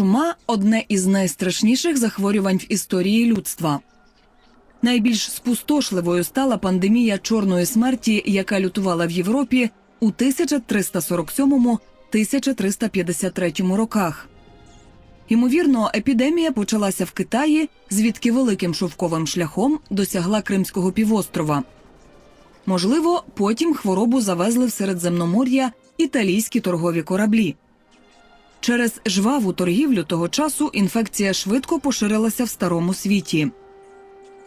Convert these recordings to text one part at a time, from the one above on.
Чума одне із найстрашніших захворювань в історії людства. Найбільш спустошливою стала пандемія чорної смерті, яка лютувала в Європі у 1347-1353 роках. Ймовірно, епідемія почалася в Китаї, звідки великим шовковим шляхом досягла Кримського півострова. Можливо, потім хворобу завезли в Середземномор'я італійські торгові кораблі. Через жваву торгівлю того часу інфекція швидко поширилася в старому світі.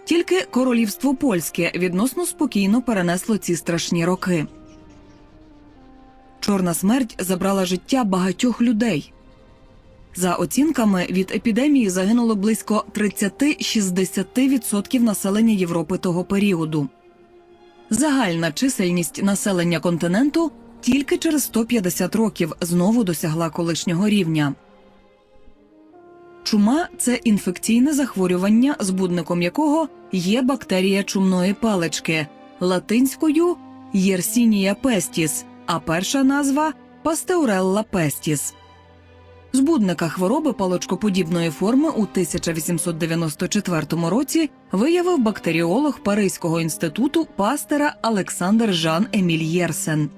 Тільки королівство польське відносно спокійно перенесло ці страшні роки. Чорна смерть забрала життя багатьох людей. За оцінками, від епідемії загинуло близько 30-60% населення Європи того періоду. Загальна чисельність населення континенту тільки через 150 років знову досягла колишнього рівня. Чума це інфекційне захворювання, збудником якого є бактерія чумної палички латинською Yersinia pestis, а перша назва Пастеурелла пестіс. Збудника хвороби палочкоподібної форми у 1894 році виявив бактеріолог Паризького інституту пастера Олександр Жан Еміль Єрсен.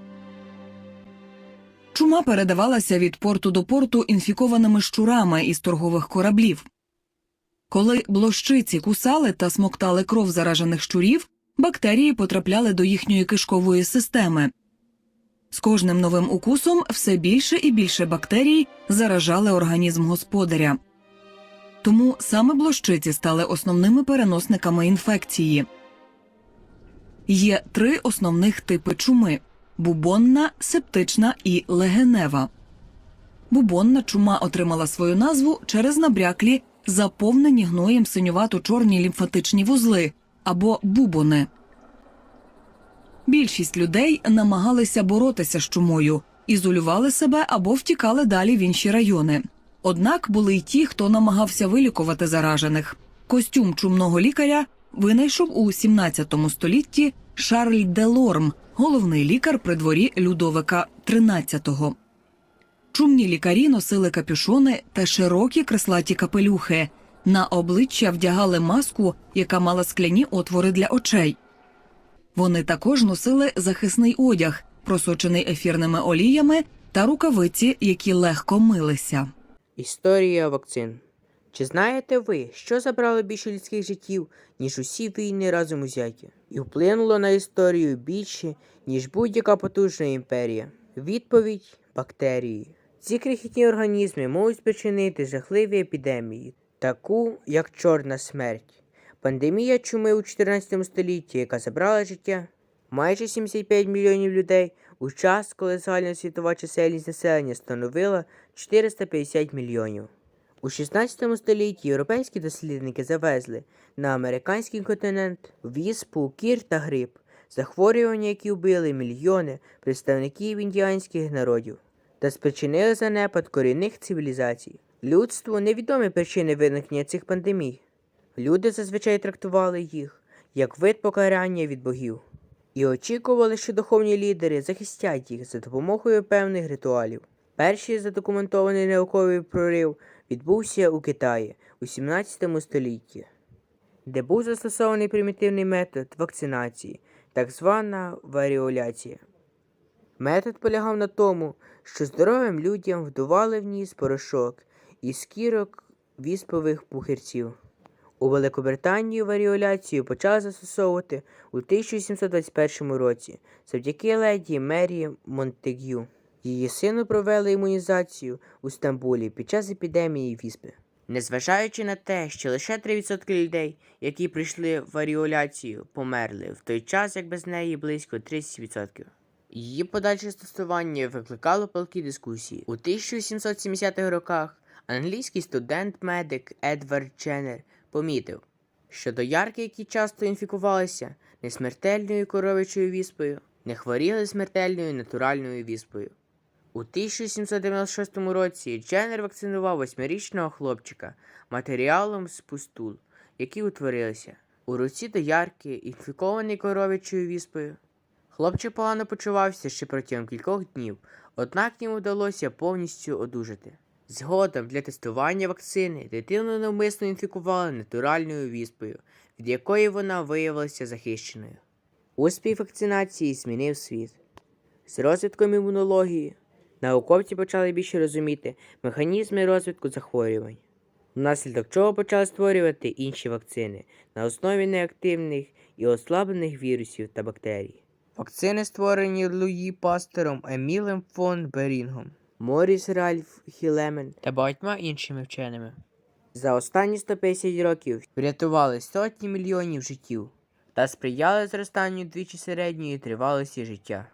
Чума передавалася від порту до порту інфікованими щурами із торгових кораблів. Коли блощиці кусали та смоктали кров заражених щурів, бактерії потрапляли до їхньої кишкової системи. З кожним новим укусом все більше і більше бактерій заражали організм господаря. Тому саме блощиці стали основними переносниками інфекції. Є три основних типи чуми бубонна, септична і легенева. Бубонна чума отримала свою назву через набряклі, заповнені гноєм синювато чорні лімфатичні вузли або бубони. Більшість людей намагалися боротися з чумою, ізолювали себе або втікали далі в інші райони. Однак були й ті, хто намагався вилікувати заражених. Костюм чумного лікаря винайшов у 17 столітті Шарль де Лорм, головний лікар при дворі Людовика XIII. Чумні лікарі носили капюшони та широкі креслаті капелюхи. На обличчя вдягали маску, яка мала скляні отвори для очей. Вони також носили захисний одяг, просочений ефірними оліями та рукавиці, які легко милися. Історія вакцин. Чи знаєте ви, що забрало більше людських життів, ніж усі війни разом узяті, і вплинуло на історію більше, ніж будь-яка потужна імперія? Відповідь бактерії. Ці крихітні організми можуть спричинити жахливі епідемії, таку як чорна смерть. Пандемія чуми у 14 столітті, яка забрала життя майже 75 мільйонів людей у час, коли загальна світова чисельність населення становила 450 мільйонів. У 16 столітті європейські дослідники завезли на американський континент віспу, кір та грип, захворювання, які вбили мільйони представників індіанських народів та спричинили занепад корінних цивілізацій. Людству невідомі причини виникнення цих пандемій. Люди зазвичай трактували їх як вид покарання від богів і очікували, що духовні лідери захистять їх за допомогою певних ритуалів. Перший задокументований науковий прорив відбувся у Китаї у 17 столітті, де був застосований примітивний метод вакцинації, так звана варіоляція. Метод полягав на тому, що здоровим людям вдували в ніс порошок із кірок віспових пухирців. У Великобританії варіоляцію почали застосовувати у 1721 році завдяки леді Мері Монтегю. Її сину провели імунізацію у Стамбулі під час епідемії віспи. Незважаючи на те, що лише 3% людей, які прийшли в варіоляцію, померли, в той час як без неї близько 30%. Її подальше застосування викликало палкі дискусії. У 1770-х роках англійський студент-медик Едвард Дженнер помітив, що доярки, які часто інфікувалися не смертельною коровичою віспою, не хворіли смертельною натуральною віспою. У 1796 році Дженнер вакцинував восьмирічного хлопчика матеріалом з пустул, які утворилися. У руці доярки, інфікований коровичою віспою. Хлопчик погано почувався ще протягом кількох днів, однак йому вдалося повністю одужати. Згодом для тестування вакцини дитину навмисно інфікували натуральною віспою, від якої вона виявилася захищеною. Успіх вакцинації змінив світ. З розвитком імунології науковці почали більше розуміти механізми розвитку захворювань, внаслідок чого почали створювати інші вакцини на основі неактивних і ослаблених вірусів та бактерій. Вакцини створені Луї Пастером, Емілем фон Берінгом, Моріс Ральф Хілемен та багатьма іншими вченими. За останні 150 років врятували сотні мільйонів життів та сприяли зростанню двічі середньої тривалості життя.